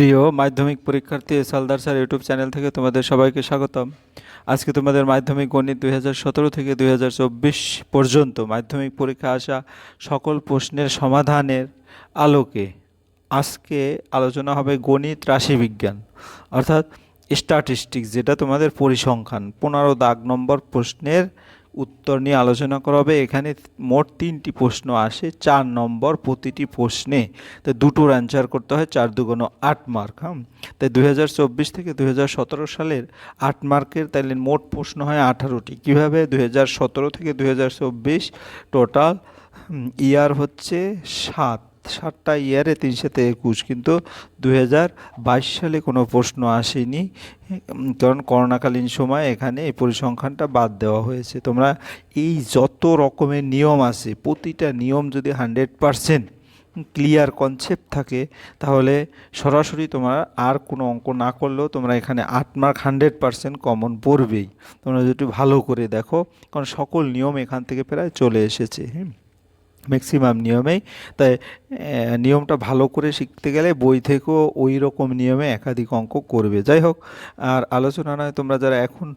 প্রিয় মাধ্যমিক পরীক্ষার্থী সালদার স্যার ইউটিউব চ্যানেল থেকে তোমাদের সবাইকে স্বাগতম। আজকে তোমাদের মাধ্যমিক গণিত দুই হাজার সতেরো থেকে দুই হাজার চব্বিশ পর্যন্ত মাধ্যমিক পরীক্ষা আসা সকল প্রশ্নের সমাধানের আলোকে আজকে আলোচনা হবে গণিত রাশিবিজ্ঞান, অর্থাৎ স্ট্যাটিস্টিক্স যেটা তোমাদের পরিসংখ্যান, পনেরো দাগ নম্বর প্রশ্নের উত্তর নিয়ে আলোচনা করা হবে। এখানে মোট তিনটি প্রশ্ন আসে, চার নম্বর প্রতিটি প্রশ্নে। তো দুটোর অ্যান্সার করতে হয় চার দুগুণ আট মার্ক হ্যাঁ তাই দু হাজার চব্বিশ থেকে দু হাজার সতেরো সালের আট মার্কের তাইলে মোট প্রশ্ন হয় আঠারোটি। কীভাবে? দু হাজার সতেরো থেকে দু হাজার চব্বিশ টোটাল ইয়ার হচ্ছে সাত। সাতটা ইয়ারে তিন সাথে একুশ, কিন্তু দু হাজার বাইশ সালে কোনো প্রশ্ন আসেনি। কারণ করোনাকালীন সময় এখানে এই পরিসংখ্যানটা বাদ দেওয়া হয়েছে। তোমরা এই যত রকমের নিয়ম আছে, প্রতিটা নিয়ম যদি হান্ড্রেড পারসেন্ট ক্লিয়ার কনসেপ্ট থাকে, তাহলে সরাসরি তোমরা আর কোনো অঙ্ক না করলেও তোমরা এখানে আট মার্ক হান্ড্রেড পারসেন্ট কমন পড়বেই। তোমরা যদি ভালো করে দেখো, কারণ সকল নিয়ম এখান থেকে প্রায় চলে এসেছে, হুম। ম্যাক্সিমাম নিয়মেই। তাই নিয়মটা ভালো করে শিখতে গেলে বই থেকেও ওই রকম নিয়মে একাধিক অঙ্ক করবে। যাই হোক, আর আলোচনা নয়, তোমরা যারা এখন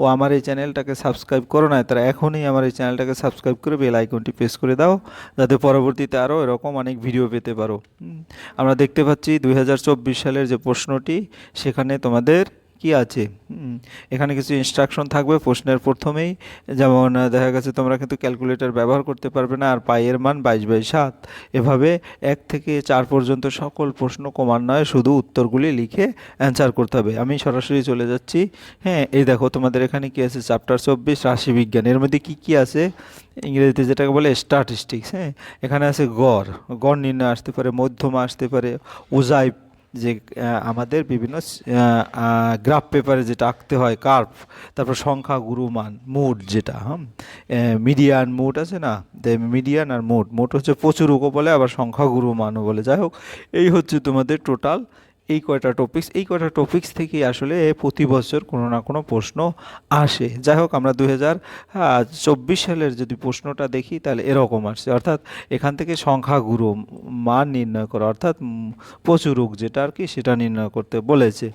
ও আমার এই চ্যানেলটাকে সাবস্ক্রাইব করো না তারা এখনই আমার এই চ্যানেলটাকে সাবস্ক্রাইব করে বেল আইকনটি প্রেস করে দাও, যাতে পরবর্তীতে আরও এরকম অনেক ভিডিও পেতে পারো। আমরা দেখতে পাচ্ছি দু হাজার চব্বিশ সালের যে প্রশ্নটি, সেখানে তোমাদের কি আছে? এখানে কিছু ইনস্ট্রাকশন থাকবে প্রশ্নের প্রথমেই। যেমন দেখা গেছে তোমরা কিন্তু ক্যালকুলেটর ব্যবহার করতে পারবে না, আর পাইয়ের মান বাইশ বাই সাত। এভাবে এক থেকে চার পর্যন্ত সকল প্রশ্ন ক্রমান্বয়ে শুধু উত্তরগুলি লিখে অ্যান্সার করতে হবে। আমি সরাসরি চলে যাচ্ছি। হ্যাঁ এই দেখো, তোমাদের এখানে কি আছে? চ্যাপ্টার চব্বিশ রাশিবিজ্ঞান এর মধ্যে কি কি আছে? ইংরেজিতে যেটাকে বলে স্ট্যাটিস্টিক্স হ্যাঁ? এখানে আছে গড়। গড় নির্ণয় আসতে পারে, মধ্যমা আসতে পারে উজাইব যে আমাদের বিভিন্ন গ্রাফ পেপারে যেটা আঁকতে হয় কার্ভ তারপর সংখ্যা, গুরুমান মুড যেটা হ্যাঁ মিডিয়ান মুড আছে না? মিডিয়ান আর মুড মুড হচ্ছে প্রচুর প্রচুরকও বলে, আবার সংখ্যা, গুরুমানও বলে। যাই হোক, এই হচ্ছে তোমাদের টোটাল এই কয়টা টপিকস এই কয়টা টপিকস থেকেই আসলে প্রতি বছর কোনো না কোনো প্রশ্ন আসে। যাই হোক, আমরা হাজার চব্বিশ সালের যদি প্রশ্নটা দেখি, তাহলে এরকম আসছে। অর্থাৎ এখান থেকে সংখ্যাগুরু, মান নির্ণয় করা, অর্থাৎ প্রচুরক যেটা আর কি, সেটা নির্ণয় করতে বলেছে।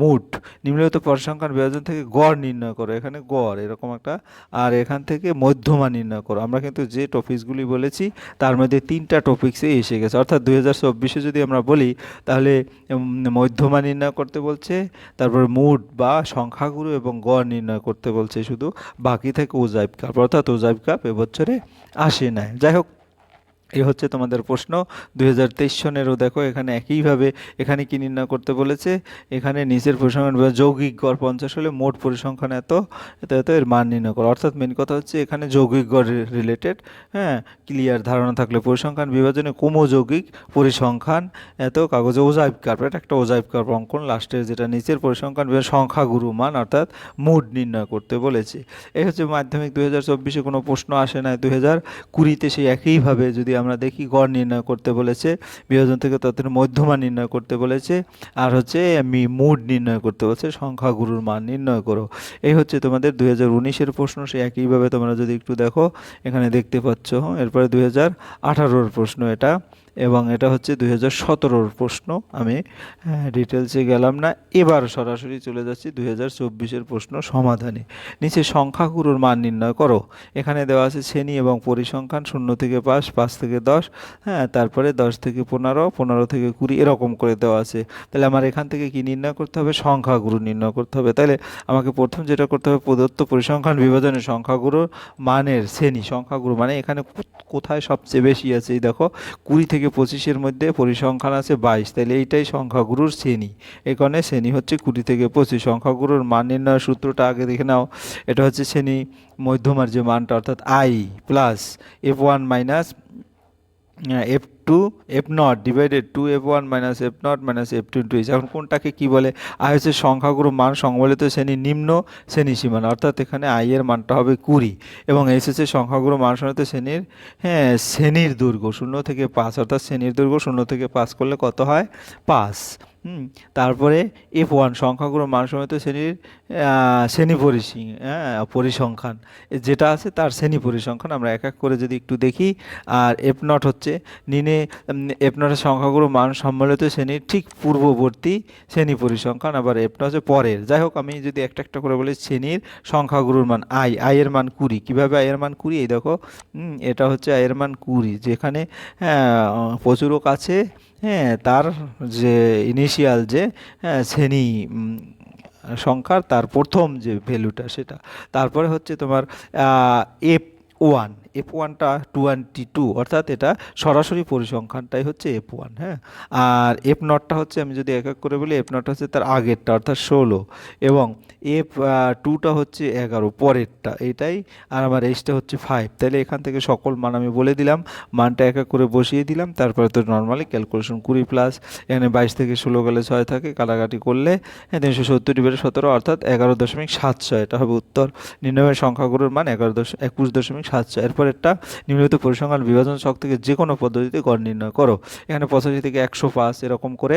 মুট নিম্নলিখিত পরিসংখ্যান বিভাজন থেকে গড় নির্ণয় করো, এখানে গড় এরকম একটা, আর এখান থেকে মধ্যমা নির্ণয় করো। আমরা কিন্তু যে টপিকসগুলি বলেছি, তার মধ্যে তিনটা টপিক্সে এসে গেছে। অর্থাৎ চব্বিশে যদি আমরা বলি, তাহলে উম, মধ্যমা নির্ণয় করতে বলছে তারপর মুড বা সংখ্যাগুরু এবং গড় নির্ণয় করতে বলছে শুধু বাকি থেকে ওজাইব কাপ অর্থাৎ ওজাইব কাপ এবছরে আসে নাই। যাই হোক এই হচ্ছে তোমাদের প্রশ্ন। দুই হাজার তেইশ সনেরও দেখো, এখানে একইভাবে এখানে কি নির্ণয় করতে বলেছে? এখানে নিচের পরিসংখ্যান যৌগিক গড় পঞ্চাশ হলে মোট পরিসংখ্যান এত এত এত, এর মান নির্ণয় করো। অর্থাৎ মেন কথা হচ্ছে এখানে যৌগিক গড় রিলেটেড হ্যাঁ ক্লিয়ার ধারণা থাকলে পরিসংখ্যান বিভাজনে যৌগিক পরিসংখ্যান এত, কাগজে ওজাইব কার্প এটা একটা ওজাইব কার্প অঙ্কন লাস্টের যেটা নিচের পরিসংখ্যান সংখ্যাগুরু মান, অর্থাৎ মুড নির্ণয় করতে বলেছে। এই হচ্ছে মাধ্যমিক, দুই হাজার চব্বিশে কোনো প্রশ্ন আসে না দুই হাজার কুড়িতে সেই একইভাবে যদি আমরা দেখি, গড় নির্ণয় করতে বলেছে, বিভাজন থেকে তাদের মধ্যমা নির্ণয় করতে বলেছে, আর হচ্ছে আমি মুড নির্ণয় করতে বলছে, সংখ্যাগুরুর মান নির্ণয় করো। এই হচ্ছে তোমাদের দুই হাজার উনিশের প্রশ্ন, সে একইভাবে তোমরা যদি একটু দেখো, এখানে দেখতে পাচ্ছ, এরপরে দুই হাজার আঠারোর প্রশ্ন এটা। এবং এটা হচ্ছে দুই হাজার সতেরোর প্রশ্ন। আমি ডিটেলসে গেলাম না। এবার সরাসরি চলে যাচ্ছি দুই হাজার চব্বিশের প্রশ্ন সমাধানে। নিচে সংখ্যাগুরুর মান নির্ণয় করো। এখানে দেওয়া আছে শ্রেণি এবং পরিসংখ্যান শূন্য থেকে পাঁচ পাঁচ থেকে দশ হ্যাঁ তারপরে দশ থেকে পনেরো পনেরো থেকে কুড়ি, এরকম করে দেওয়া আছে। তাহলে আমার এখান থেকে কি নির্ণয় করতে হবে? সংখ্যাগুরু নির্ণয় করতে হবে। তাহলে আমাকে প্রথম যেটা করতে হবে, প্রদত্ত পরিসংখ্যান বিভাজনের সংখ্যাগুরুর মানের শ্রেণি। সংখ্যাগুরু মানে এখানে কোথায় সবচেয়ে বেশি আছে? এই দেখো, কুড়ি থেকে পঁচিশের মধ্যে পরিসংখ্যান আছে বাইশ। তাহলে এইটাই সংখ্যাগুরুর শ্রেণি। এখানে শ্রেণি হচ্ছে কুড়ি থেকে পঁচিশ। সংখ্যাগুরুর মান নির্ণয় সূত্রটা আগে দেখে নাও। এটা হচ্ছে শ্রেণি মধ্যমার যে মানটা, অর্থাৎ I plus F one minus F two F nought divided two F one minus F nought minus F two into এখন কোনটাকে কী বলে? আই হচ্ছে সংখ্যাগুরু মান, সংবলিত শ্রেণি নিম্ন শ্রেণি সীমানা। অর্থাৎ এখানে আই এর মানটা হবে কুড়ি এবং এস হচ্ছে সংখ্যাগুরু মান সংবলিত শ্রেণির হ্যাঁ শ্রেণির দৈর্ঘ্য, শূন্য থেকে পাঁচ। অর্থাৎ শ্রেণির দৈর্ঘ্য শূন্য থেকে পাঁচ করলে কত হয়? পাঁচ। হুম, তারপরে এফ ওয়ান সংখ্যাগুরু মান সমেত শ্রেণির শ্রেণি পরিসি হ্যাঁ পরিসংখ্যান। যেটা আছে তার শ্রেণি পরিসংখ্যান আমরা এক এক করে যদি একটু দেখি। আর এফ নট হচ্ছে নিম্নে শ্রেণি এপনটের সংখ্যাগুলো মান সম্মিলিত শ্রেণির ঠিক পূর্ববর্তী শ্রেণি পরিসংখ্যান আবার এপটা হচ্ছে পরের। যাই হোক আমি যদি একটা একটা করে বলি শ্রেণির সংখ্যাগুলোর মান আই আয়ের মান কুড়ি। কীভাবে আয়ের মান কুড়ি? এই দেখো এটা হচ্ছে আয়ের মান কুড়ি যেখানে হ্যাঁ, প্রচুরক আছে হ্যাঁ তার যে ইনিশিয়াল যে হ্যাঁ, শ্রেণি সংখ্যার তার প্রথম যে ভ্যালুটা সেটা। তারপরে হচ্ছে তোমার এফ ওয়ান এফ ওয়ানটা টোয়েন্টি টু অর্থাৎ এটা সরাসরি পরিসংখ্যানটাই হচ্ছে এফ ওয়ান হ্যাঁ? আর এফ নটটা হচ্ছে, আমি যদি এক এক করে বলি এফ নটটা হচ্ছে তার আগেরটা, অর্থাৎ ষোলো। এবং এফ টুটা হচ্ছে এগারো, পরেরটা। এটাই আর আমার এইচটা হচ্ছে ফাইভ তাহলে এখান থেকে সকল মান আমি বলে দিলাম, মানটা এক এক করে বসিয়ে দিলাম, তারপরে তো নর্মালি ক্যালকুলেশন কুড়ি প্লাস এখানে বাইশ থেকে ষোলো গেলে ছয় থাকে, কাটাকাটি করলে হ্যাঁ তিনশো সত্তর ডিভাইডে সতেরো, অর্থাৎ এগারো দশমিক সাত ছয়, এটা হবে উত্তর। নির্ণয়ের সংখ্যাগুলোর মান এগারো দশ, একুশ দশমিক সাত ছয়। এরপরেরটা নিম্নলিখিত পরিসংখ্যান বিভাজন শক্তিকে থেকে যে কোনো পদ্ধতিতে গড় নির্ণয় করো। এখানে পঁচাশি থেকে একশো পাঁচ এরকম করে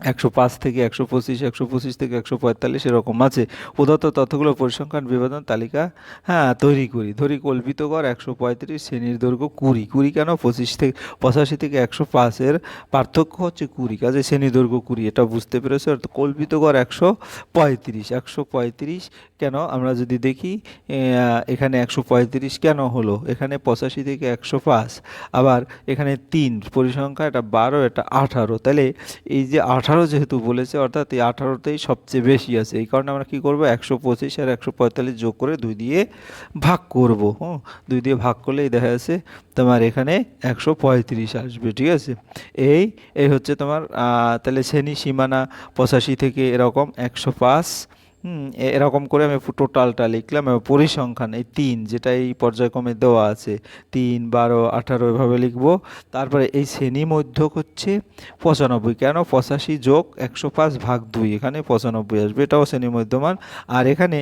একশো পাঁচ থেকে একশো পঁচিশ একশো পঁচিশ থেকে একশো পঁয়তাল্লিশ এরকম আছে। প্রদত্ত তথ্যগুলো পরিসংখ্যান বিভাজন তালিকা হ্যাঁ তৈরি করি। ধরি কল্পিত গড় একশো পঁয়ত্রিশ, শ্রেণির দৈর্ঘ্য কুড়ি। কুড়ি কেন? পঁচিশ থেকে, পঁচাশি থেকে একশো পাঁচের পার্থক্য হচ্ছে কুড়ি। কাজে শ্রেণি দৈর্ঘ্য কুড়ি, এটা বুঝতে পেরেছ? অর্থাৎ কল্পিত গড় একশো পঁয়ত্রিশ। একশো পঁয়ত্রিশ কেন? আমরা যদি দেখি এখানে একশো পঁয়ত্রিশ কেন হলো? এখানে পঁচাশি থেকে একশো পাঁচ, আবার এখানে তিন পরিসংখ্যা এটা বারো, এটা আঠারো। তাহলে এই যে আঠারো যেহেতু বলেছে, অর্থাৎ এই আঠারোতেই সবচেয়ে বেশি আছে। এই কারণে আমরা কি করব? একশো পঁচিশ আর একশো পঁয়তাল্লিশ যোগ করে দুই দিয়ে ভাগ করব। হুম, দুই দিয়ে ভাগ করলেই দেখা যাচ্ছে তোমার এখানে একশো পঁয়ত্রিশ আসবে, ঠিক আছে? এই এই হচ্ছে তোমার তাহলে শ্রেণি সীমানা পঁচাশি থেকে এরকম একশো পাঁচ হুম এরকম করে আমি টোটালটা লিখলাম এবং পরিসংখ্যান, এই তিন যেটা এই পর্যায়ক্রমে দেওয়া আছে, তিন, বারো, আঠারো এভাবে লিখব। তারপরে এই শ্রেণি মধ্যক হচ্ছে পঁচানব্বই। কেন? পঁচাশি যোগ একশো পাঁচ ভাগ দুই, এখানে পঁচানব্বই আসবে, এটাও শ্রেণি মধ্যমান আর এখানে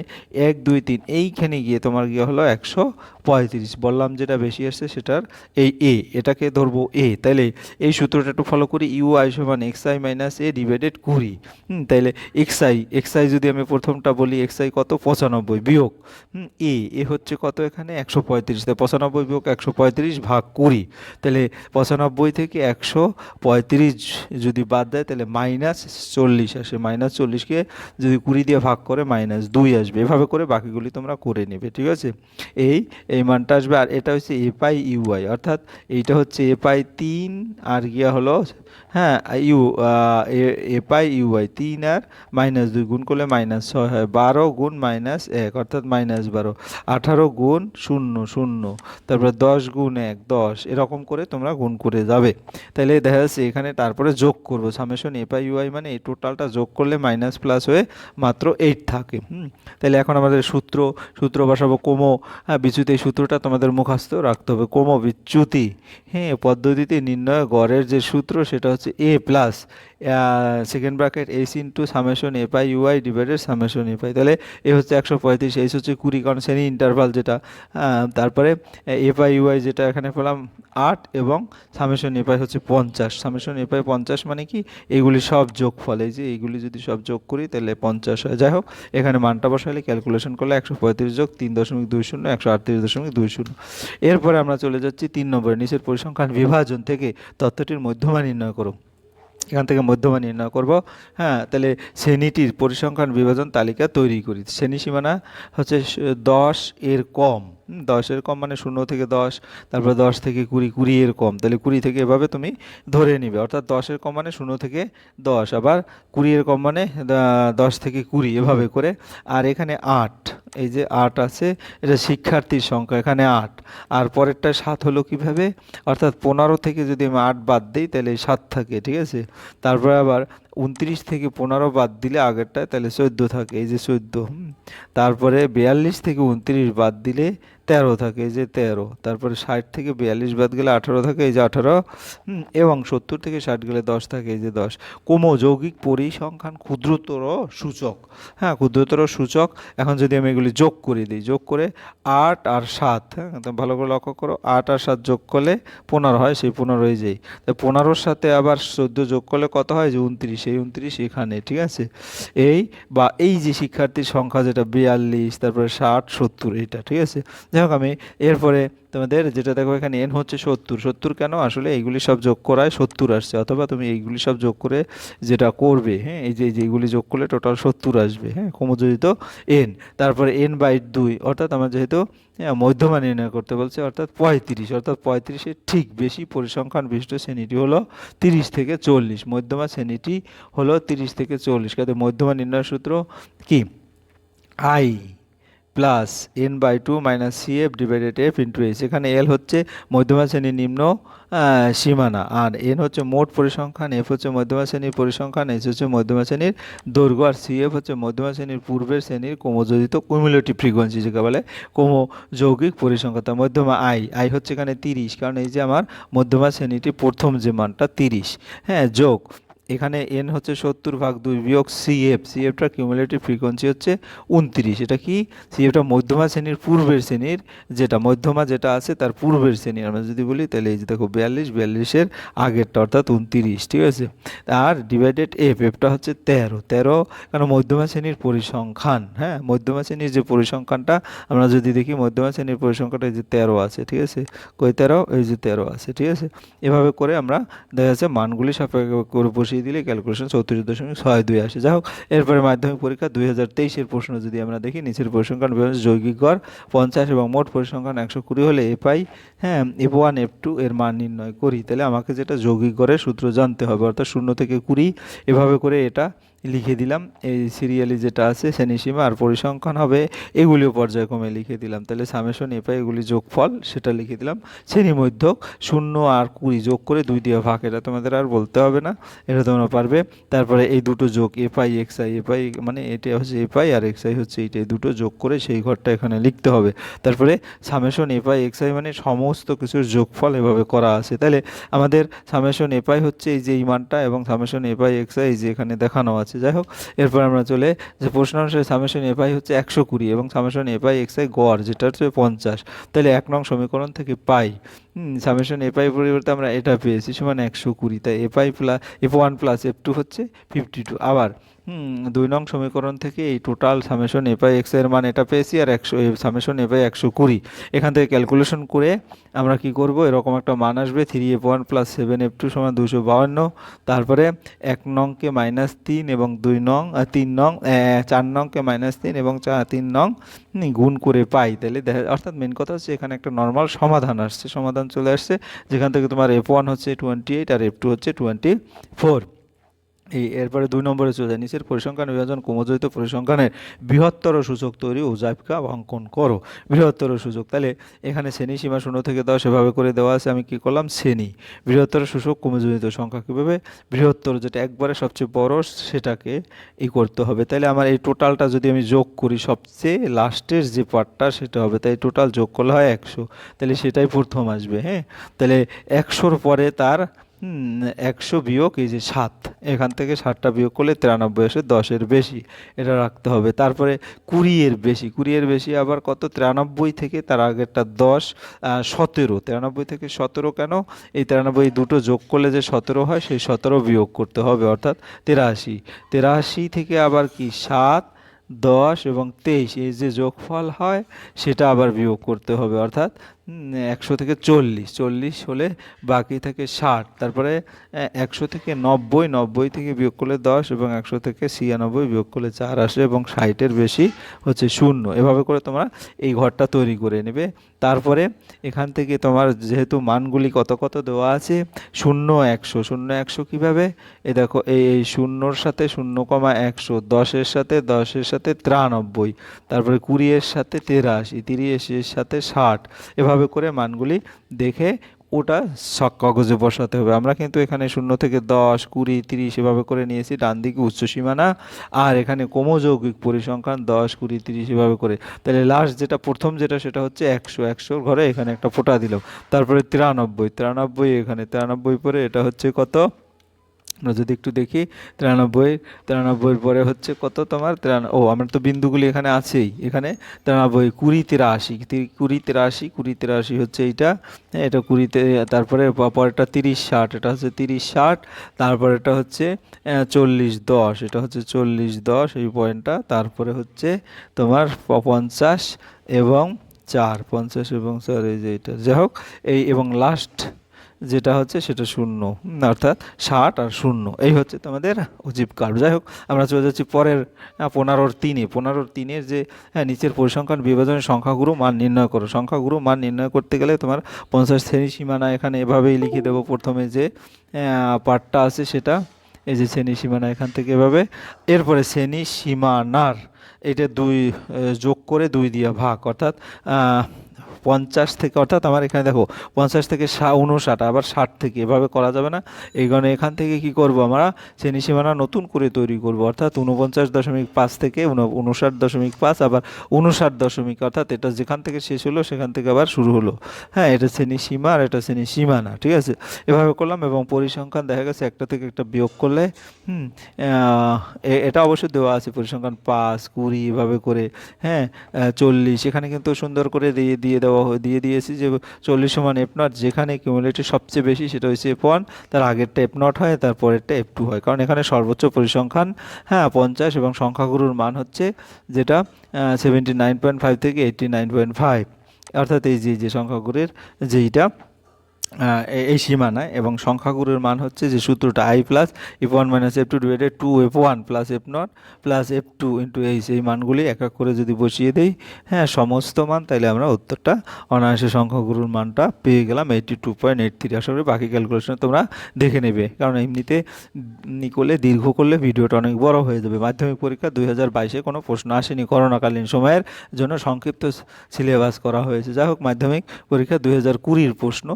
এক, দুই, তিন, এইখানে গিয়ে তোমার গিয়ে হলো একশো পঁয়ত্রিশ। বললাম যেটা বেশি আসছে সেটার এই এ এটাকে ধরবো এ তাইলে এই সূত্রটা একটু ফলো করি ইউ আই সমান X I minus A divided কুড়ি। হুম, তাইলে এক্স আই এক্স আই যদি আমি প্রথমটা বলি এক্স আই কত? পঁচানব্বই বিয়োগ। এ এ হচ্ছে কত এখানে? একশো পঁয়ত্রিশ। তাই পঁচানব্বই বিয়োগ একশো পঁয়ত্রিশ ভাগ কুড়ি। তাহলে পঁচানব্বই থেকে একশো পঁয়ত্রিশ যদি বাদ দেয়, তাহলে মাইনাস চল্লিশ আসে। মাইনাস চল্লিশকে যদি কুড়ি দিয়ে ভাগ করে, মাইনাস দুই আসবে। এভাবে করে বাকিগুলি তোমরা করে নেবে, ঠিক আছে? এই এই মানটা আসবে। আর এটা হচ্ছে এ পাই ইউআই অর্থাৎ এইটা হচ্ছে এ পাই তিন, আর গিয়া হলো হ্যাঁ ইউ এ পাই ইউআই তিন আর মাইনাস দুই গুণ করলে মাইনাস ছয় হয় বারো গুণ মাইনাস এক, অর্থাৎ মাইনাস বারো। আঠারো গুণ শূন্য শূন্য, তারপরে দশ গুণ এক, দশ, এরকম করে তোমরা গুণ করে যাবে। তাহলে দেখা যাচ্ছে এখানে তারপরে যোগ করব। সামেশন এ পাই ইউআই মানে এই টোটালটা যোগ করলে মাইনাস প্লাস হয়ে মাত্র এইট থাকে, হুম? তাহলে এখন আমাদের সূত্র সূত্র বসাবো কোমো হ্যাঁ বিচ্যুতি সূত্রটা তোমাদের মুখস্থ রাখতে হবে। কোমো, বিচ্যুতি হ্যাঁ পদ্ধতিতে নির্ণয় গড়ের যে সূত্র সেটা হচ্ছে A plus second bracket H into summation A pi UI divided summation A pi. তাহলে এ হচ্ছে একশো পঁয়ত্রিশ এইচ হচ্ছে কুড়ি, কারণ শ্রেণি ইন্টারভাল যেটা তারপরে, এ পাই, ইউআই যেটা এখানে পেলাম আট এবং সামেশন এ পাই হচ্ছে পঞ্চাশ। সামেশন এ পাই পঞ্চাশ মানে কি? এগুলি সব যোগ ফলে যে এইগুলি যদি সব যোগ করি, তাহলে পঞ্চাশ হয়। যাই হোক, এখানে মানটা বসালে ক্যালকুলেশন করলে একশো পঁয়ত্রিশ যোগ তিন দশমিক দুই শূন্য, একশো আটত্রিশ দশমিক দুই শূন্য। এরপরে আমরা চলে যাচ্ছি তিন নম্বরে, নিচের পরিসংখ্যান বিভাজন থেকে তথ্যটির মধ্যমা নির্ণয় করো। এখান থেকে মধ্যমা নির্ণয় করব। হ্যাঁ তাহলে শ্রেণীটির পরিসংখ্যান বিভাজন তালিকা তৈরি করি। শ্রেণি সীমানা হচ্ছে দশ এর কম। দশের কম মানে শূন্য থেকে দশ, তারপরে দশ থেকে কুড়ি কুড়ি এর কম তাহলে কুড়ি থেকে এভাবে তুমি ধরে নিবে, অর্থাৎ দশের কম মানে শূন্য থেকে দশ, আবার কুড়ি এর কম মানে দশ থেকে কুড়ি এভাবে করে, আর এখানে আট, এই যে আট আছে, এটা শিক্ষার্থীর সংখ্যা, এখানে আট, আর পরেরটা সাত হলো কীভাবে, অর্থাৎ পনেরো থেকে যদি আমি আট বাদ দিই, তাহলে সাত থাকে, ঠিক আছে, তারপরে আবার উনত্রিশ থেকে পনেরো বাদ দিলে আগেরটায়, তাহলে চোদ্দ থাকে, এই যে চোদ্দ তারপরে বিয়াল্লিশ থেকে উনত্রিশ বাদ দিলে তেরো থাকে, এই যে তেরো। তারপরে ষাট থেকে বিয়াল্লিশ বাদ গেলে আঠারো থাকে, এই যে আঠারো। এবং সত্তর থেকে ষাট গেলে দশ থাকে, এই যে দশ। কোমো যৌগিক পরিসংখ্যান ক্ষুদ্রতর সূচক। হ্যাঁ ক্ষুদ্রতর সূচক। এখন যদি আমি এগুলি যোগ করে দিই, যোগ করে আট আর সাত হ্যাঁ ভালো করে লক্ষ্য করো, আট আর সাত যোগ করলে পনেরো হয়, সেই পনেরোই যাই তো পনেরোর সাথে আবার চোদ্দ যোগ করলে কত হয়? যে উনত্রিশ, এই উনত্রিশ এখানে, ঠিক আছে? এই বা এই যে শিক্ষার্থীর সংখ্যা যেটা বিয়াল্লিশ, তারপরে ষাট, সত্তর এটা ঠিক আছে? যাই হোক, আমি এরপরে তোমাদের যেটা দেখো এখানে এন হচ্ছে সত্তর। সত্তর কেন? আসলে এইগুলি সব যোগ করায় সত্তর আসছে অথবা তুমি এইগুলি সব যোগ করে যেটা করবে হ্যাঁ এই যে এই যে এইগুলি যোগ করলে টোটাল সত্তর আসবে হ্যাঁ ক্রমযোজিত এন তারপরে এন বাই দুই অর্থাৎ আমার যেহেতু হ্যাঁ, মধ্যমা নির্ণয় করতে বলছে অর্থাৎ পঁয়ত্রিশ অর্থাৎ পঁয়ত্রিশের ঠিক বেশি পরিসংখ্যান বিশিষ্ট শ্রেণীটি হলো তিরিশ থেকে চল্লিশ মধ্যমা শ্রেণীটি হলো তিরিশ থেকে চল্লিশ। কাজে মধ্যমা নির্ণয় সূত্র কি? I plus N by two minus C F divided F into S এখানে এল হচ্ছে মধ্যমা শ্রেণির নিম্ন সীমানা। আর এন হচ্ছে মোট পরিসংখ্যান এফ হচ্ছে মধ্যমা শ্রেণির পরিসংখ্যান এস হচ্ছে মধ্যমা শ্রেণির দৈর্ঘ্য। আর সি এফ হচ্ছে মধ্যমা শ্রেণির পূর্বের শ্রেণির ক্রমযোজিত কুমুলেটিভ ফ্রিকোয়েন্সি যেটা বলে ক্রম যৌগিক পরিসংখ্যা তা মধ্যমা আই আই হচ্ছে এখানে তিরিশ, কারণ এই যে আমার মধ্যমা শ্রেণীটি প্রথম যে মানটা তিরিশ। হ্যাঁ যোগ। এখানে এন হচ্ছে সত্তর ভাগ দুই বিয়োগ সিএফ সিএফটার কিউমুলেটিভ ফ্রিকোয়েন্সি হচ্ছে উনত্রিশ। এটা কি? সিএফটা মধ্যমা শ্রেণির পূর্বের শ্রেণির, যেটা মধ্যমা যেটা আছে তার পূর্বের শ্রেণির। আমরা যদি বলি, তাহলে এই যে দেখো বিয়াল্লিশ, বিয়াল্লিশের আগেরটা অর্থাৎ উনত্রিশ, ঠিক আছে? আর ডিভাইডেড এফ এফটা হচ্ছে তেরো। তেরো কারণ মধ্যমা শ্রেণির পরিসংখ্যান হ্যাঁ? মধ্যমা শ্রেণির যে পরিসংখ্যানটা, আমরা যদি দেখি মধ্যমা শ্রেণির পরিসংখ্যানটা এই যে তেরো আছে, ঠিক আছে? কই তেরো? এই যে তেরো আছে, ঠিক আছে? এভাবে করে আমরা দেখা যাচ্ছে মানগুলি সাপেক্ষ করে বসিয়ে দিলে ক্যালকুলেশন চৌত্রিশ দশমিক ছয় দুই আসে। যাই হোক, এরপরে মাধ্যমিক পরীক্ষা দুই হাজার তেইশের প্রশ্ন যদি আমরা দেখি, নিচের পরিসংখ্যান যৌগিক গড় পঞ্চাশ এবং মোট পরিসংখ্যান একশো কুড়ি হলে এফ আই হ্যাঁ এফ ওয়ান এফ টু এর মান নির্ণয় করি। তাহলে আমাকে যেটা যৌগিক গড়ের সূত্র জানতে হবে, অর্থাৎ শূন্য থেকে কুড়ি, এভাবে করে এটা লিখে দিলাম। এই সিরিয়ালি যেটা আছে শ্রেণীসীমা আর পরিসংখ্যান হবে, এগুলিও পর্যায়ক্রমে লিখে দিলাম। তাহলে সামেশন এপাই এগুলি যোগফল, সেটা লিখে দিলাম। শ্রেণি মধ্যক শূন্য আর কুড়ি যোগ করে দুই দিয়ে ভাগ, এটা তোমাদের আর বলতে হবে না, এটা তোমরা পারবে। তারপরে এই দুটো যোগ এপাই এক্স আই এপাই মানে এটা হচ্ছে এপাই আর এক্স আই হচ্ছে এইটা, এই দুটো যোগ করে সেই ঘরটা এখানে লিখতে হবে। তারপরে সামেশন এপাই এক্স আই মানে সমস্ত কিছুর যোগফল এভাবে করা আছে। তাহলে আমাদের সামেশন এপাই হচ্ছে এই যে এই মানটা এবং সামেশন এপাই এক্স আই যে এখানে দেখানো আছে। যাই হোক, এরপর আমরা চলে যে প্রশ্ন অনুসারে সামেশন এপাই হচ্ছে একশো কুড়ি এবং সামেশন এপাই এক্স আই গড়, যেটা হচ্ছে পঞ্চাশ। তাহলে এক নং সমীকরণ থেকে পাই। সামেশন এপাই পরিবর্তে আমরা এটা পেয়েছি সমান একশো কুড়ি। তাই A pi plus F one plus F two হচ্ছে ফিফটি টু আবার হুম, দুই নং সমীকরণ থেকে এই টোটাল সামেশন এপাই এক্সের মান এটা পেয়েছি আর একশো সামেশন এপাই একশো কুড়ি। এখান থেকে ক্যালকুলেশন করে আমরা কি করব? এরকম একটা মান আসবে three F one plus seven F two সমান দুশো বাউান্ন। তারপরে এক নংকে মাইনাস তিন এবং দুই নং তিন নং চার নংকে মাইনাস তিন এবং চা- তিন নং গুণ করে পাই। তাহলে দেখা অর্থাৎ মেন কথা হচ্ছে এখানে একটা নর্মাল সমাধান আসছে। সমাধান চলে আসছে, যেখান থেকে তোমার এফ ওয়ান হচ্ছে টোয়েন্টি এইট আর এফ টু হচ্ছে টোয়েন্টি ফোর এই এরপরে দুই নম্বরে চলে যায়, নিচের পরিসংখ্যান বিভাজন ক্রমজয়িত পরিসংখ্যানের বৃহত্তর সূচক তৈরি ও জাইফকা অঙ্কন করো। বৃহত্তর সূচক, তাহলে এখানে শ্রেণি সীমা শূন্য থেকে দেওয়া সেভাবে করে দেওয়া আছে, আমি কি করলাম? শ্রেণি। বৃহত্তর সূচক ক্রমজয়িত সংখ্যা কীভাবে? বৃহত্তর যেটা একবারে সবচেয়ে বড়, সেটাকে ই করতে হবে। তাহলে আমার এই টোটালটা যদি আমি যোগ করি, সবচেয়ে লাস্টের যে পার্টটা, সেটা হবে তাই টোটাল যোগ করলে হয় একশো। তাহলে সেটাই প্রথম আসবে হ্যাঁ? তাহলে একশোর পরে তার একশো বিয়োগ, এই যে সাত, এখান থেকে সাতটা বিয়োগ করলে তিরানব্বই আসে, দশের বেশি, এটা রাখতে হবে। তারপরে কুড়ি এর বেশি কুড়ি এর বেশি আবার কত? তিরানব্বই থেকে তার আগেরটা দশ সতেরো, তিরানব্বই থেকে সতেরো কেন? এই তিরানব্বই দুটো যোগ করলে যে সতেরো হয়, সেই সতেরো বিয়োগ করতে হবে, অর্থাৎ তেরাশি। তেরাশি থেকে আবার কি? সাত, দশ এবং তেইশ, এই যে যোগফল হয়, সেটা আবার বিয়োগ করতে হবে, অর্থাৎ একশো থেকে চল্লিশ চল্লিশ হলে বাকি থাকে ষাট, তারপরে একশো থেকে নব্বই নব্বই থেকে বিয়োগ করলে দশ এবং একশো থেকে ছিয়ানব্বই বিয়োগ করলে চার আসে এবং ষাটের বেশি হচ্ছে শূন্য। এভাবে করে তোমরা এই ঘরটা তৈরি করে নেবে। তারপরে এখান থেকে তোমার যেহেতু মানগুলি কত কত দেওয়া আছে, শূন্য একশো শূন্য একশো কীভাবে? এ দেখো, এই শূন্যর সাথে শূন্য কমা একশো, দশের সাথে দশের সাথে তিরানব্বই, তারপরে কুড়ি এর সাথে তেরাশি, তিরিশের সাথে ষাট, এভাবে করে মানগুলি দেখে ওটা শক কাগজে বসাতে হবে। আমরা কিন্তু এখানে শূন্য থেকে দশ, কুড়ি, তিরিশ এভাবে করে নিয়েছি, ডান দিকে উচ্চ সীমানা আর এখানে কোমযৌগিক পরিসংখ্যান, দশ, কুড়ি, তিরিশ এভাবে করে। তাহলে লাস্ট যেটা, প্রথম যেটা, সেটা হচ্ছে একশো। একশোর ঘরে এখানে একটা ফোটা দিল তারপরে তিরানব্বই। তিরানব্বই এখানে, তিরানব্বই পরে এটা হচ্ছে কত? আমরা যদি একটু দেখি তিরানব্বই তিরানব্বইয়ের পরে হচ্ছে কত তোমার? তিরান ও আমার তো বিন্দুগুলি এখানে আছেই। এখানে তিরানব্বই কুড়ি তিরাশি কুড়ি তিরাশি কুড়ি তিরাশি হচ্ছে এইটা। হ্যাঁ, এটা কুড়িতে তারপরে পরেরটা তিরিশ ষাট এটা হচ্ছে তিরিশ ষাট তারপরে এটা হচ্ছে চল্লিশ দশ এটা হচ্ছে চল্লিশ দশ এই পয়েন্টটা। তারপরে হচ্ছে তোমার পঞ্চাশ এবং চার পঞ্চাশ এবং চার এই যে এটা। যাই হোক এই এবং লাস্ট যেটা হচ্ছে সেটা শূন্য। অর্থাৎ ষাট আর শূন্য। এই হচ্ছে তোমাদের অজীব কার্ভ যাই হোক, আমরা চলে যাচ্ছি পরের পনেরোর তিনে। পনেরোর তিনের যে নিচের পরিসংখ্যান বিভাজনের সংখ্যাগুরু মান নির্ণয় করো। সংখ্যাগুরু মান নির্ণয় করতে গেলে তোমার পঞ্চাশ শ্রেণি সীমানা এখানে এভাবেই লিখে দেবো প্রথমে যে পার্টটা আছে সেটা। এই যে শ্রেণি সীমানা এখান থেকে এভাবে। এরপরে শ্রেণি সীমানার, এটা দুই যোগ করে দুই দিয়ে ভাগ। অর্থাৎ পঞ্চাশ থেকে, অর্থাৎ আমার এখানে দেখো, পঞ্চাশ থেকে সা- উনষাট আবার ষাট থেকে, এভাবে করা যাবে না। এই কারণে এখান থেকে কি করব আমরা? শ্রেণি সীমানা নতুন করে তৈরি করব, অর্থাৎ উনপঞ্চাশ দশমিক পাঁচ থেকে উন- উনষাট দশমিক পাঁচ, আবার উনষাট দশমিক, অর্থাৎ এটা যেখান থেকে শেষ হলো, সেখান থেকে আবার শুরু হলো। হ্যাঁ এটা শ্রেণি সীমা আর এটা শ্রেণি সীমানা, ঠিক আছে? এভাবে করলাম এবং পরিসংখ্যান দেখা গেছে একটা থেকে একটা বিয়োগ করলে, হুম এটা অবশ্যই দেওয়া আছে পরিসংখ্যান পাঁচ, কুড়ি, এভাবে করে হ্যাঁ চল্লিশ, এখানে কিন্তু সুন্দর করে দিয়ে দিয়ে দেওয়া হয়- দিয়ে দিয়েছি যে চল্লিশ সমান এফ নট যেখানে কিউমুলেটিভ সবচেয়ে বেশি সেটা হচ্ছে এফ ওয়ান তার আগেরটা এফ নট হয় তারপরেরটা এফ টু হয়। কারণ এখানে সর্বোচ্চ পরিসংখ্যান হ্যাঁ পঞ্চাশ এবং সংখ্যাগুরুর মান হচ্ছে যেটা সেভেন্টি নাইন পয়েন্ট ফাইভ থেকে এইটটি নাইন পয়েন্ট ফাইভ অর্থাৎ এই যে যে সংখ্যাগুরের, যেইটা এই সীমানায় এবং সংখ্যাগুরুর মান হচ্ছে যে সূত্রটা I plus F one minus F two divided two F one plus F nought plus F two into H এই মানগুলি এক এক করে যদি বসিয়ে দেই হ্যাঁ সমস্ত মান, তাইলে আমরা উত্তরটা অনায়াসে সংখ্যাগুরুর মানটা পেয়ে গেলাম eighty two point eight three আশা করি বাকি ক্যালকুলেশন তোমরা দেখে নেবে। কারণ এমনিতে নিকলে দীর্ঘ করলে ভিডিওটা অনেক বড় হয়ে যাবে। মাধ্যমিক পরীক্ষা দুই হাজার বাইশে কোনো প্রশ্ন আসেনি করোনাকালীন সময়ের জন্য, সংক্ষিপ্ত সিলেবাস করা হয়েছে। যাই হোক, মাধ্যমিক পরীক্ষা দুই হাজার কুড়ির প্রশ্ন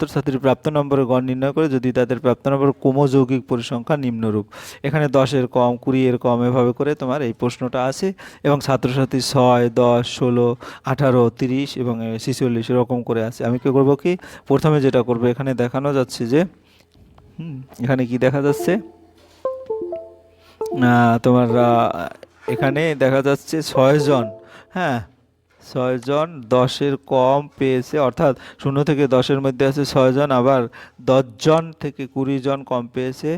ছাত্রছাত্রীর প্রাপ্ত নম্বরের গড় নির্ণয় করে যদি তাদের প্রাপ্ত নম্বর ক্রমযৌগিক পরিসংখ্যা নিম্নরূপ। এখানে দশের কম কুড়ি এর কম এভাবে করে তোমার এই প্রশ্নটা আছে এবং ছাত্রছাত্রী ছয়, দশ, ষোলো, আঠারো, তিরিশ এবং ছিচল্লিশ এরকম করে আছে। আমি কী করব কি? প্রথমে যেটা করব, এখানে দেখানো যাচ্ছে যে এখানে কি দেখা যাচ্ছে? তোমার এখানে দেখা যাচ্ছে ছয়জন হ্যাঁ ছয়জন দশের কম পেয়েছে, অর্থাৎ শূন্য থেকে দশের মধ্যে আছে ছয়জন আবার দশজন থেকে কুড়ি জন কম পেয়েছে।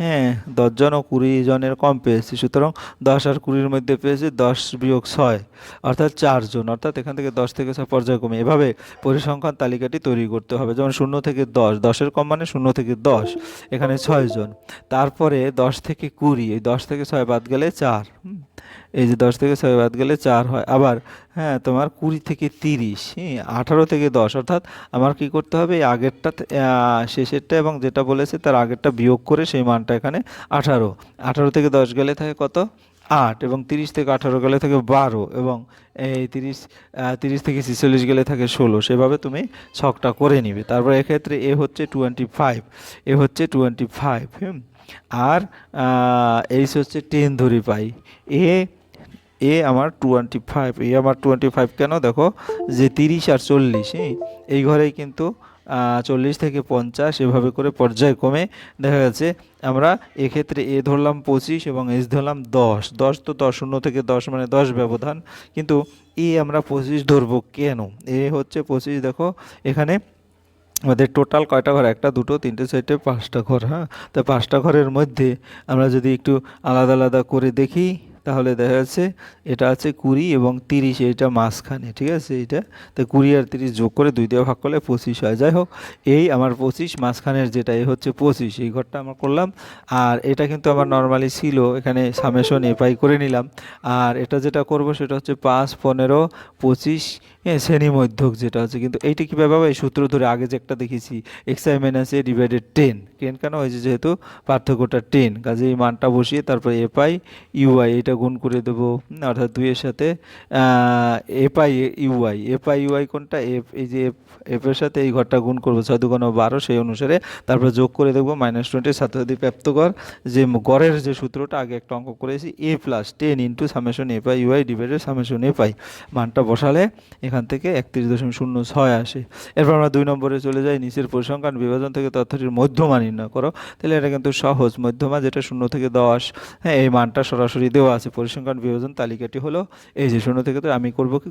হ্যাঁ দশজন ও কুড়ি জনের কম পেয়েছে, সুতরাং দশ আর কুড়ির মধ্যে পেয়েছে দশ বিয়োগ ছয়, অর্থাৎ চারজন অর্থাৎ এখান থেকে দশ থেকে ছয় পর্যায়ক্রমে। এভাবে পরিসংখ্যান তালিকাটি তৈরি করতে হবে, যেমন শূন্য থেকে দশ, দশের কম মানে শূন্য থেকে দশ, এখানে ছয়জন তারপরে দশ থেকে কুড়ি, এই দশ থেকে ছয় বাদ গেলে চার। এই যে দশ থেকে ছয় বাদ গেলে চার হয়। আবার হ্যাঁ তোমার কুড়ি থেকে তিরিশ হ্যাঁ আঠারো থেকে দশ, অর্থাৎ আমার কি করতে হবে? এই আগেরটা শেষেরটা এবং যেটা বলেছে তার আগেরটা বিয়োগ করে সেই মানটা এখানে আঠারো। আঠারো থেকে দশ গেলে থাকে কত? আট এবং তিরিশ থেকে আঠারো গেলে থাকে বারো এবং এই তিরিশ তিরিশ থেকে ছেচল্লিশ গেলে থাকে ষোলো। সেভাবে তুমি ছকটা করে নিবে। তারপর এক্ষেত্রে এ হচ্ছে টোয়েন্টি ফাইভ এ হচ্ছে টোয়েন্টি ফাইভ হুম? আর এইচ হচ্ছে টেন ধরি পাই। এ এ আমার টোয়েন্টি ফাইভ এ আমার টোয়েন্টি ফাইভ কেন? দেখো, যে তিরিশ আর চল্লিশ হ্যাঁ এই ঘরেই কিন্তু চল্লিশ থেকে পঞ্চাশ এভাবে করে পর্যায়ক্রমে দেখা যাচ্ছে। আমরা এক্ষেত্রে এ ধরলাম পঁচিশ এবং এস ধরলাম দশ। দশ তো দশ, শূন্য থেকে দশ মানে দশ ব্যবধান। কিন্তু এ আমরা পঁচিশ ধরবো কেন? এ হচ্ছে পঁচিশ, দেখো, এখানে আমাদের টোটাল কয়টা ঘর? একটা, দুটো, তিনটে, চারটে, পাঁচটা ঘর হ্যাঁ? তো পাঁচটা ঘরের মধ্যে আমরা যদি একটু আলাদা আলাদা করে দেখি তাহলে দেখা যাচ্ছে এটা আছে কুড়ি এবং তিরিশ এটা মাঝখানে, ঠিক আছে? এইটা? তো কুড়ি আর তিরিশ যোগ করে দুই দিয়ে ভাগ করলে পঁচিশ হয়। যাই হোক, এই আমার পঁচিশ, মাঝখানের যেটা, এই হচ্ছে পঁচিশ। এই ঘরটা আমার করলাম। আর এটা কিন্তু আমার নর্মালি ছিল। এখানে সামেশন এপাই করে নিলাম। আর এটা যেটা করব সেটা হচ্ছে পাঁচ, পনেরো, পঁচিশ শ্রেণি মধ্যক যেটা হচ্ছে কিন্তু এইটা কীভাবে হবে? এই সূত্র ধরে আগে যে একটা দেখেছি X I minus A divided ten ten কেন? হয়েছে যেহেতু পার্থক্যটা টেন কাজে এই মানটা বসিয়ে তারপরে এ পাই ইউআই এটা গুণ করে দেবো। অর্থাৎ দুইয়ের সাথে A pi UI A pi UI কোনটা? এফ এই যে এফ এফের সাথে এই ঘরটা গুণ করব, ছয় দুগুণ বারো, সেই অনুসারে তারপরে যোগ করে দেখব মাইনাস টোয়েন্টি ছাত্রছাত্রী প্রাপ্তকর যে ম- গড়ের যে সূত্রটা, আগে একটা অঙ্ক করেছি A plus ten into summation A pi UI divided summation A pi. মানটা বসালে এখান থেকে একত্রিশ দশমিক শূন্য ছয় আসে। এরপর আমরা দুই নম্বরে চলে যাই, নিচের পরিসংখ্যান বিভাজন থেকে তথ্যটির মধ্যমা নির্ণয় করো। তাহলে এটা কিন্তু সহজ, মধ্যমা যেটা শূন্য থেকে দশ। হ্যাঁ এই মানটা সরাসরি দেওয়া আছে পরিসংখ্যান বিভাজন তালিকাটি হলো এই যে শূন্য থেকে তো আমি করব কি?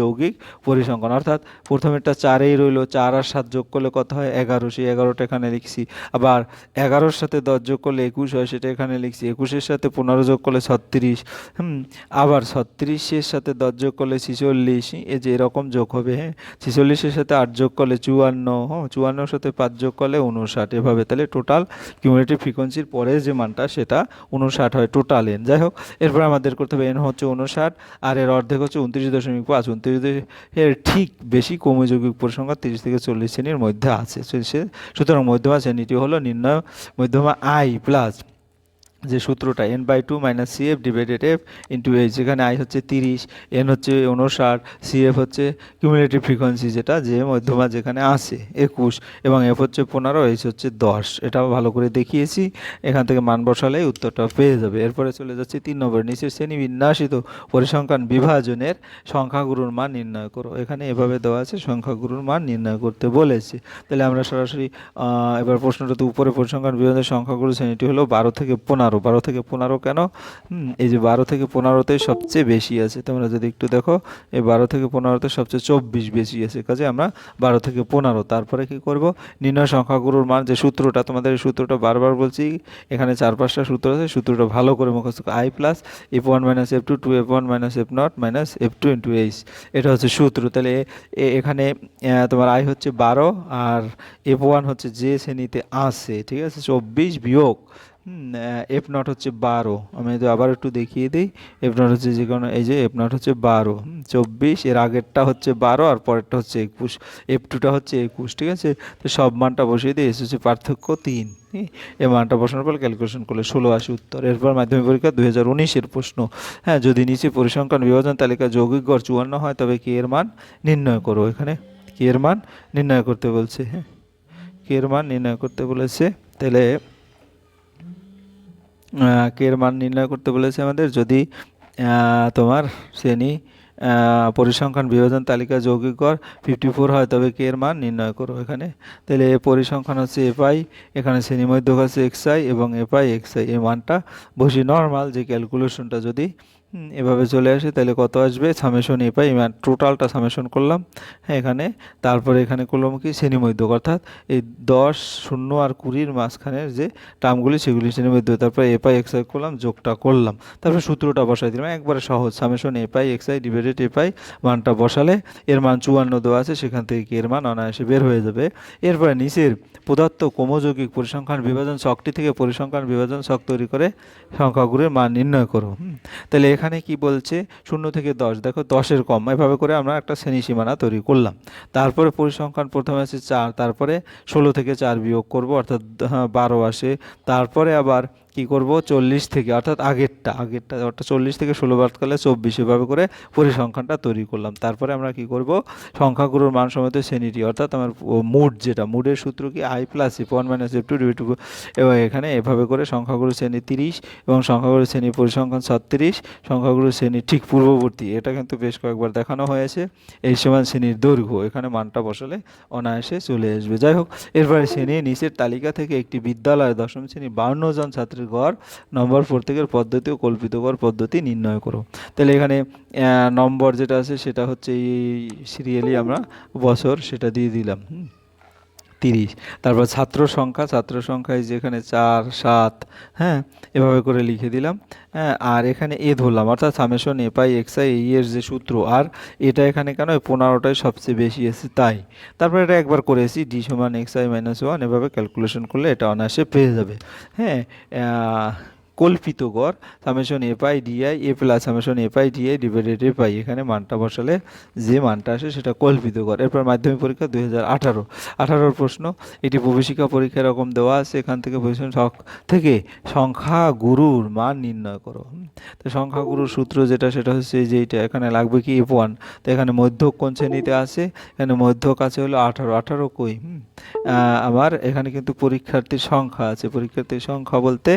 যৌগিক পরিসংখ্যান। অর্থাৎ প্রথমেরটা চারেই রইল, চার আর সাত যোগ করলে কত হয়? এগারো। সেই এগারোটা এখানে লিখছি। আবার এগারোর সাথে দশ যোগ করলে একুশ হয়, সেটা এখানে লিখছি। একুশের সাথে পনেরো যোগ করলে ছত্রিশ। হুম, আবার ছত্রিশের সাথে দশ যোগ করলে ছিচল্লিশ। এই যে এরকম যোগ হবে হ্যাঁ? ছিচল্লিশের সাথে আট যোগ করলে চুয়ান্ন হ্যাঁ? চুয়ান্নর সাথে পাঁচ যোগ করলে উনষাট এভাবে তাহলে টোটাল কিউমুলেটিভ ফ্রিকোয়েন্সির পরে যে মানটা, সেটা উনষাট হয় টোটাল এন যাই হোক এরপর আমাদের করতে হবে এন হচ্ছে উনষাট আর এর অর্ধেক হচ্ছে উনত্রিশ দশমিক পাঁচ। উনত্রিশ এর ঠিক বেশি কর্মযৌগিক পরিসংখ্যা তিরিশ থেকে চল্লিশ শ্রেণির মধ্যে আছে। সুতরাং মধ্যমা শ্রেণীটি হলো নির্ণয় মধ্যমা আই প্লাস যে সূত্রটা N by two minus C F divided F into H যেখানে আই হচ্ছে তিরিশ এন হচ্ছে উনষাট সি এফ হচ্ছে কিউমুলেটিভ ফ্রিকোয়েন্সি যেটা যে মধ্যমা যেখানে আসে একুশ, এবং এফ হচ্ছে পনেরো এইচ হচ্ছে দশ। এটা ভালো করে দেখিয়েছি, এখান থেকে মান বসালেই উত্তরটা পেয়ে যাবে। এরপরে চলে যাচ্ছে তিন নম্বর, নিচের শ্রেণি বিন্যাসিত পরিসংখ্যান বিভাজনের সংখ্যাগুরুর মান নির্ণয় করো। এখানে এভাবে দেওয়া আছে, সংখ্যাগুরুর মান নির্ণয় করতে বলেছে। তাহলে আমরা সরাসরি এবার প্রশ্নটা তো উপরে, পরিসংখ্যান বিভাজনের সংখ্যাগুরু শ্রেণীটি হলো বারো থেকে পনেরো। বারো থেকে পনেরো কেন? এই যে বারো থেকে পনেরোতে সবচেয়ে বেশি আছে। তোমরা যদি একটু দেখো, এই বারো থেকে পনেরোতে সবচেয়ে চব্বিশ বেশি আছে। কাজে আমরা বারো থেকে পনেরো, তারপরে কি করব? নির্ণয় সংখ্যাগুরুর মান, যে সূত্রটা, তোমাদের এই সূত্রটা বারবার বলছি, এখানে চার, পাঁচটা সূত্র আছে, সূত্রটা ভালো করে মুখস্থ I plus F one minus F two two F one minus F nought minus F two into H এটা হচ্ছে সূত্র। তাহলে এখানে তোমার আই হচ্ছে বারো, আর এফ ওয়ান হচ্ছে যে শ্রেণীতে আসে ঠিক আছে? চব্বিশ বিয়োগ এফ নট হচ্ছে বারো। আমি যদি আবার একটু দেখিয়ে দিই। এফ নট হচ্ছে যে কোনো এই যে এফ নট হচ্ছে বারো। চব্বিশ, এর আগেরটা হচ্ছে বারো আর পরেরটা হচ্ছে একুশ। এফ টুটা হচ্ছে একুশ, ঠিক আছে? তো সব মানটা বসিয়ে দিয়ে এসে হচ্ছে পার্থক্য তিন। এই মানটা বসানোর পর ক্যালকুলেশন করলে ষোলো আসে উত্তর। এরপর মাধ্যমিক পরীক্ষা দু হাজার উনিশের প্রশ্ন। হ্যাঁ যদি নিচে পরিসংখ্যান বিভাজন তালিকা যৌগিক গড় চুয়ান্ন হয়, তবে কে এর মান নির্ণয় করো এখানে? কে এর মান নির্ণয় করতে বলছে? হ্যাঁ কে এর মান নির্ণয় করতে বলেছে? তাহলে কে এর মান নির্ণয় করতে বলেছে আমাদের? যদি তোমার শ্রেণি পরিসংখ্যান বিভাজন তালিকা যৌগিক গড় ফিফটি ফোর হয়, তবে কে এর মান নির্ণয় করো এখানে? তাহলে এ পরিসংখ্যান হচ্ছে এফআই এখানে শ্রেণি হচ্ছে এক্সআই এবং এফআই এক্সআই এই মানটা বসি নর্মাল যে ক্যালকুলেশনটা যদি এভাবে চলে আসে, তাহলে কত আসবে? সামেশন এফআই টোটালটা সামেশন করলাম। হ্যাঁ এখানে, তারপরে এখানে করলাম কি? শ্রেণি মধ্যক অর্থাৎ এই দশ, শূন্য আর কুড়ির মাঝখানের যে টার্মগুলি সেগুলি শ্রেণি মধ্যক তারপরে এপাই এক্সআই করলাম, যোগটা করলাম। তারপরে সূত্রটা বসাই দিলাম। একবারে সহজ সামেশন এপাই এক্সআই ডিভাইডেড এ পাই, মানটা বসালে এর মান চুয়ান্ন দেওয়া আছে, সেখান থেকে কি এর মান অনায়াসে বের হয়ে যাবে। এরপরে নিচের পদার্থ ক্রমযৌগিক পরিসংখ্যান বিভাজন শকটি থেকে পরিসংখ্যান বিভাজন শক তৈরি করে সংখ্যাগুলির মান নির্ণয় করো। তাহলে এখানে কি বলছে? শূন্য থেকে দশ। দেখো দশের কম। এভাবে করে আমরা একটা শ্রেণি সীমানা তৈরি করলাম। তারপরে পরিসংখ্যান প্রথমে আছে চার তারপরে ষোলো থেকে চার বিয়োগ করব অর্থাৎ হ্যাঁ, বারো আসে। তারপরে আবার কি করব? চল্লিশ থেকে, অর্থাৎ আগেরটা আগেরটা, অর্থাৎ চল্লিশ থেকে ষোলো বাদ করলে চব্বিশ এভাবে করে পরিসংখ্যানটা তৈরি করলাম। তারপরে আমরা কি করব? সংখ্যাগুলোর মান সমেত শ্রেণীটি, অর্থাৎ আমার মুড যেটা, মুডের সূত্র কি? I plus F one minus F two two এবং এখানে এভাবে করে সংখ্যাগুলো শ্রেণি তিরিশ এবং সংখ্যাগুলো শ্রেণি পরিসংখ্যান ছত্রিশ সংখ্যাগুলো শ্রেণি ঠিক পূর্ববর্তী, এটা কিন্তু বেশ কয়েকবার দেখানো হয়েছে। এই সমান শ্রেণির দৈর্ঘ্য, এখানে মানটা বসালে অনায়াসে চলে আসবে। যাই হোক, এরপরে শ্রেণির নিচের তালিকা থেকে একটি বিদ্যালয়ে দশম শ্রেণি বাউন্ন জন ছাত্রের গড় নম্বর প্রত্যেকের পদ্ধতি ও কল্পিত গড় পদ্ধতি নির্ণয় করো তাহলে এখানে নম্বর যেটা আছে সেটা হচ্ছে এই সিরিয়ালি আমরা বছর সেটা দিয়ে দিলাম। তিরিশ। তারপর ছাত্র সংখ্যা, ছাত্র সংখ্যায় যেখানে চার, সাত হ্যাঁ এভাবে করে লিখে দিলাম। হ্যাঁ আর এখানে এ ধরলাম, অর্থাৎ summation A pi pi X I এই এর যে সূত্র, আর এটা এখানে কেন? পনেরোটাই সবচেয়ে বেশি এসে তাই। তারপর এটা একবার করেছি ডি সমান এক্স আই মাইনাস ওয়ান এভাবে ক্যালকুলেশন করলে এটা অনায়াসে পেয়ে যাবে। হ্যাঁ কল্পিত গড় summation A pi DI A plus summation A pi DI divided A pi এখানে মানটা বসালে যে মানটা আসে সেটা কল্পিত গড়। এরপর মাধ্যমিক পরীক্ষা দুই হাজার আঠারো। আঠারোর প্রশ্ন, এটি প্রবেশিকা পরীক্ষা এরকম দেওয়া আছে, এখান থেকে পজিশন থেকে সংখ্যা গুরুর মান নির্ণয় করো। তো সংখ্যা গুরুর সূত্র যেটা, সেটা হচ্ছে যে এটা এখানে লাগবে কি এফ ওয়ান তো এখানে মধ্যক কোন শ্রেণীতে আছে? এখানে মধ্যক আছে হলো আঠারো। আঠারো কই? আমার এখানে কিন্তু পরীক্ষার্থীর সংখ্যা আছে। পরীক্ষার্থীর সংখ্যা বলতে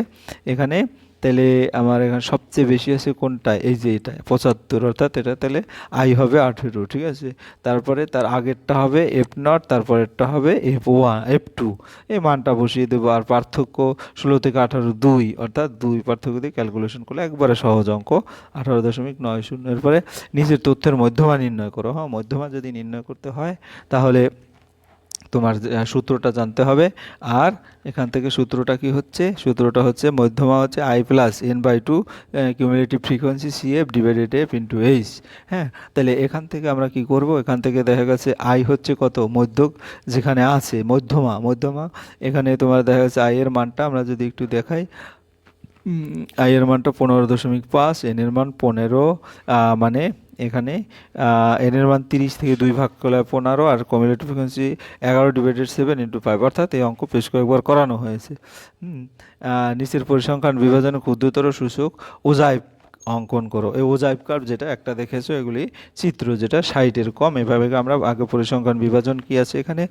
এখানে তাহলে আমার এখানে সবচেয়ে বেশি আছে কোনটা? এই যে এটা, পঁচাত্তর অর্থাৎ এটা তাহলে আই হবে আঠেরো, ঠিক আছে? তারপরে তার আগেরটা হবে এফ নট, তারপরেরটা হবে এফ ওয়ান, এফ টু। এই মানটা বসিয়ে দেবো। আর পার্থক্য ষোলো থেকে আঠারো দুই, অর্থাৎ দুই পার্থক্য দিয়ে ক্যালকুলেশন করলে একবারে সহজ অঙ্ক। আঠারো দশমিক নয় শূন্য। এরপরে নিজের তথ্যের মধ্যমা নির্ণয় করো। হ্যাঁ মধ্যমা যদি নির্ণয় করতে হয়, তাহলে তোমার সূত্রটা জানতে হবে। আর এখান থেকে সূত্রটা কি হচ্ছে? সূত্রটা হচ্ছে মধ্যমা হচ্ছে I plus N by two cumulative frequency C F divided F into H হ্যাঁ তাহলে এখান থেকে আমরা কি করব? এখান থেকে দেখা গেছে আই হচ্ছে কত? মধ্যক, যেখানে আছে মধ্যমা। মধ্যমা, এখানে তোমার দেখা গেছে আই এর মানটা আমরা যদি একটু দেখাই। আই এর মানটা পনেরো দশমিক পাঁচ এন এর মান পনেরো মানে এখানে এন এর মান তিরিশ থেকে দুই ভাগ করলে পনেরো আর কমিউলেটিভ ফ্রিকোয়েন্সি এগারো ডিভাইডেড সেভেন ইন্টু ফাইভ অর্থাৎ এই অঙ্ক বেশ কয়েকবার করানো হয়েছে। নিচের পরিসংখ্যান বিভাজনে ক্ষুদ্রতর সূচক ওজাইব অঙ্কন করো। এই ওজাইব কার্ভ যেটা একটা দেখেছ, এগুলি চিত্র যেটা ষাটের কম। এভাবে আমরা আগে পরিসংখ্যান বিভাজন কি আছে এখানে?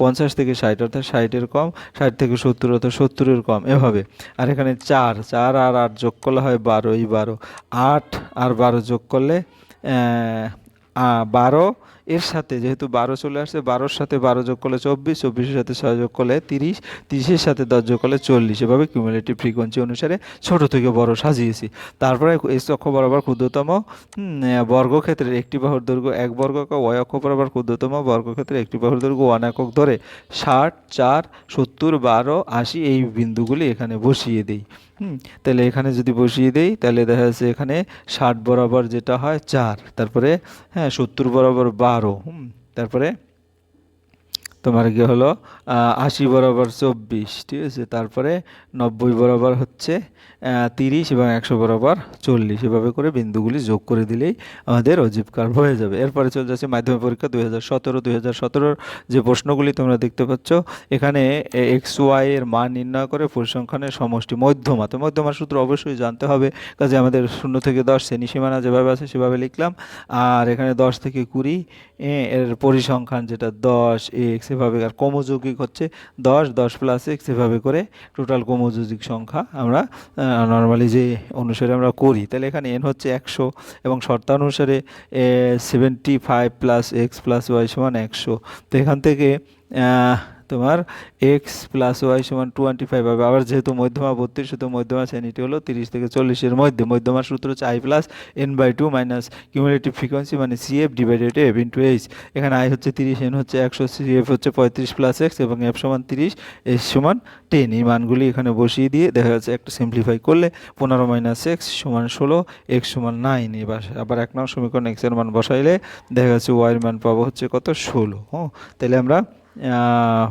পঞ্চাশ থেকে ষাট, অর্থাৎ ষাটের কম, ষাট থেকে সত্তর, অর্থাৎ সত্তরের কম। এভাবে। আর এখানে চার চার আর আট যোগ করলে হয় বারো, এই বারো। আট আর বারো যোগ করলে বারো, এর সাথে যেহেতু বারো চলে আসছে, বারোর সাথে বারো যোগ করলে চব্বিশ, চব্বিশের সাথে ছয় যোগ করলে তিরিশ, তিরিশের সাথে দশ যোগ করলে চল্লিশ। এভাবে কিউমুলেটিভ ফ্রিকোয়েন্সি অনুসারে ছোট থেকে বড় সাজিয়েছি। তারপরে এই অক্ষ বরাবর ক্ষুদ্রতম বর্গক্ষেত্রের একটি বাহুর দৈর্ঘ্য এক বর্গ ওয়াই অক্ষ বরাবর ক্ষুদ্রতম বর্গক্ষেত্রের একটি বাহুর দৈর্ঘ্য ওয়ান একক ধরে ষাট, চার, সত্তর, বারো, আশি এই বিন্দুগুলি এখানে বসিয়ে দিই। হুম। তাহলে এখানে যদি বসিয়ে দেই, তাহলে দেখা যাচ্ছে এখানে ষাট বরাবর যেটা হয় চার, তারপরে হ্যাঁ সত্তর বরাবর বারো, হুম, তারপরে তোমার কি হলো? আশি বরাবর চব্বিশ, ঠিক আছে? তারপরে নব্বই বরাবর হচ্ছে তিরিশ এবং একশো বরাবর চল্লিশ। এভাবে করে বিন্দুগুলি যোগ করে দিলেই আমাদের অজীব কার্ভ হয়ে যাবে। এরপরে চলে যাচ্ছে মাধ্যমিক পরীক্ষা দুই হাজার সতেরো, দুই হাজার সতেরোর যে প্রশ্নগুলি তোমরা দেখতে পাচ্ছ, এখানে এক্স, ওয়াই এর মান নির্ণয় করে পরিসংখ্যানের সমষ্টি মধ্যমা। তো মধ্যমার সূত্র অবশ্যই জানতে হবে, কাজে আমাদের শূন্য থেকে দশ শ্রেণি সীমানা যেভাবে আছে সেভাবে লিখলাম। আর এখানে দশ থেকে কুড়ি এর পরিসংখ্যান যেটা দশ, এক্স এভাবে আর কমযৌগিক হচ্ছে দশ দশ প্লাস এক্স এভাবে করে টোটাল কমযৌগিক সংখ্যা আমরা নর্মালি যে অনুসারে আমরা করি, তাহলে এখানে এন হচ্ছে একশো এবং শর্তানুসারে seventy five plus X plus Y সমান একশো। তো এখান থেকে তোমার এক্স প্লাস ওয়াই সমান টোয়েন্টি ফাইভ হবে। আবার যেহেতু মধ্যমা বত্রিশ, সেহেতু মধ্যমা শ্রেণীটি হলো তিরিশ থেকে চল্লিশের মধ্যে। মধ্যমার সূত্র হচ্ছে I plus N by two minus cumulative frequency মানে CF divided F into H এখানে আই হচ্ছে তিরিশ এন হচ্ছে একশো সিএফ হচ্ছে পঁয়ত্রিশ প্লাস এক্স এবং এফ সমান তিরিশ এস সমান টেন এই মানগুলি এখানে বসিয়ে দিয়ে দেখা যাচ্ছে একটা সিম্পলিফাই করলে পনেরো মাইনাস এক্স সমান ষোলো এক্স সমান নাইন এবার আবার এক নম্বর সমীকরণ এক্সের মান বসাইলে দেখা যাচ্ছে ওয়াইয়ের মান পাবো হচ্ছে কত? ষোলো। হ্যাঁ তাহলে আমরা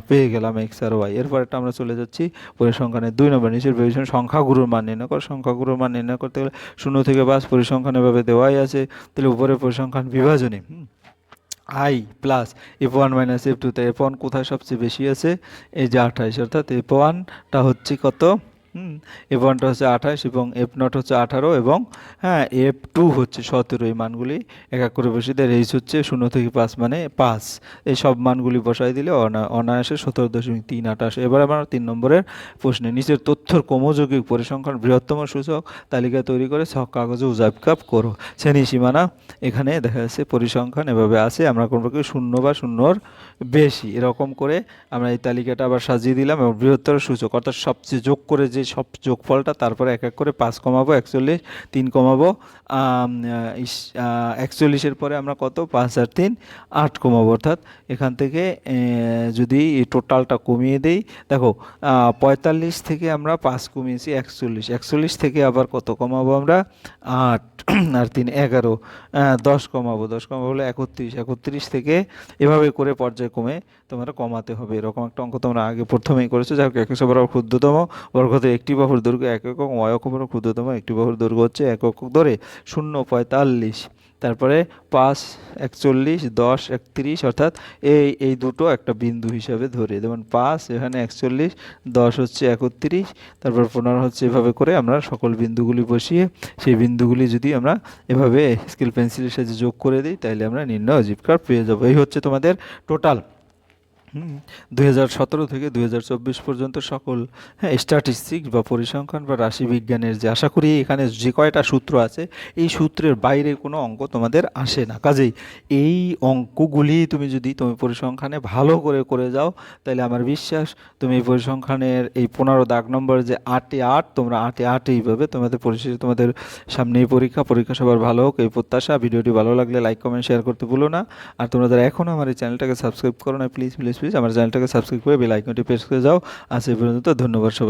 পেয়ে গেলাম এক্স আর ওয়াই এরপরটা আমরা চলে যাচ্ছি পরিসংখ্যানের দুই নম্বর, নিচের বিভীষণ সংখ্যাগুরুর মান নির্ণয় কর। সংখ্যাগুরুর মান নির্ণয় করতে গেলে শূন্য থেকে পাঁচ পরিসংখ্যান এভাবে দেওয়াই আছে। তাহলে উপরে পরিসংখ্যান বিভাজনী। I plus F one minus F two তাই এফ ওয়ান কোথায় সবচেয়ে বেশি আছে? এই যে আঠাইশ, অর্থাৎ এফ ওয়ানটা হচ্ছে কত? হুম এফ ওয়ানটা হচ্ছে আঠাশ এবং এফ নট হচ্ছে আঠারো এবং হ্যাঁ এফ টু হচ্ছে সতেরো, এই মানগুলি এক এক করে বসিয়ে দেয়। এইচ হচ্ছে শূন্য থেকে পাঁচ মানে পাঁচ। এই সব মানগুলি বসাই দিলে অনা- অনায়াসে সতেরো দশমিক তিন আঠাশ। এবার আমার তিন নম্বরের প্রশ্নে, নিচের তথ্যর ক্রমযৌগিক পরিসংখ্যান, বৃহত্তম সূচক, তালিকা তৈরি করে ছক কাগজে উজাব কাপ করো। শ্রেণি সীমানা এখানে দেখা যাচ্ছে পরিসংখ্যান এভাবে আছে, আমরা কোনো কি শূন্য বা শূন্যর বেশি, এরকম করে আমরা এই তালিকাটা আবার সাজিয়ে দিলাম এবং বৃহত্তর সূচক, অর্থাৎ সবচেয়ে যোগ করে যে সব যোগফলটা তারপরে এক এক করে পাঁচ কমাবো, একচল্লিশ, তিন কমাবো একচল্লিশের পরে আমরা কত? পাঁচ আর তিন, আট কমাবো। অর্থাৎ এখান থেকে যদি টোটালটা কমিয়ে দেই, দেখো পঁয়তাল্লিশ থেকে আমরা পাঁচ কমিয়েছি, একচল্লিশ। একচল্লিশ থেকে আবার কত কমাবো আমরা? আট। আর তিন এগারো দশ কমাবো দশ কমাবো হলে একত্রিশ একত্রিশ থেকে এভাবে করে পর্যায়ক্রমে তোমরা কমাতে হবে। এরকম একটা অঙ্ক তোমরা আগে প্রথমেই করেছ। যাই হোক একশো বরাবর ক্ষুদ্রতম বর্গতে একটি বাহুর দৈর্ঘ্য, এক একক অক্ষ বরাবর ক্ষুদ্রতম একটি বাহুর দৈর্ঘ্য হচ্ছে এক একক ধরে শূন্য পঁয়তাল্লিশ। তারপরে পাঁচ, একচল্লিশ, দশ, একত্রিশ, অর্থাৎ এই এই দুটো একটা বিন্দু হিসাবে ধরে। যেমন পাঁচ, এখানে একচল্লিশ, দশ হচ্ছে একত্রিশ, তারপর পনেরো হচ্ছে এভাবে করে আমরা সকল বিন্দুগুলি বসিয়ে সেই বিন্দুগুলি যদি আমরা এভাবে স্কেল পেন্সিলের সাথে যোগ করে দিই তাহলে আমরা নির্ণয় অজীব কার্ভ পেয়ে যাব। এই হচ্ছে তোমাদের টোটাল দুই হাজার সতেরো থেকে দুই হাজার চব্বিশ পর্যন্ত সকল হ্যাঁ স্ট্যাটিস্টিক্স বা পরিসংখ্যান বা রাশি বিজ্ঞানের যে, আশা করি এখানে যে কয়টা সূত্র আছে, এই সূত্রের বাইরে কোনো অঙ্ক তোমাদের আসে না। কাজেই এই অঙ্কগুলি তুমি যদি তুমি পরিসংখ্যানে ভালো করে করে যাও, তাহলে আমার বিশ্বাস তুমি এই পরিসংখ্যানের এই পনেরো দাগ নম্বর যে আটে আট, তোমরা আটে আটেই পাবে তোমাদের পরিশেষে তোমাদের সামনে এই পরীক্ষা পরীক্ষা সবার ভালো হোক, এই প্রত্যাশা। ভিডিওটি ভালো লাগলে লাইক কমেন্ট শেয়ার করতে ভুলো না। আর তোমরা যারা এখনও আমার এই চ্যানেলটাকে সাবস্ক্রাইব করো না প্লিজ প্লিজ প্লিজ আমার চ্যানেলটাকে সাবস্ক্রাইব করে বেল আইকনটি প্রেস করে যাও। আজ এই পর্যন্ত, ধন্যবাদ সবাই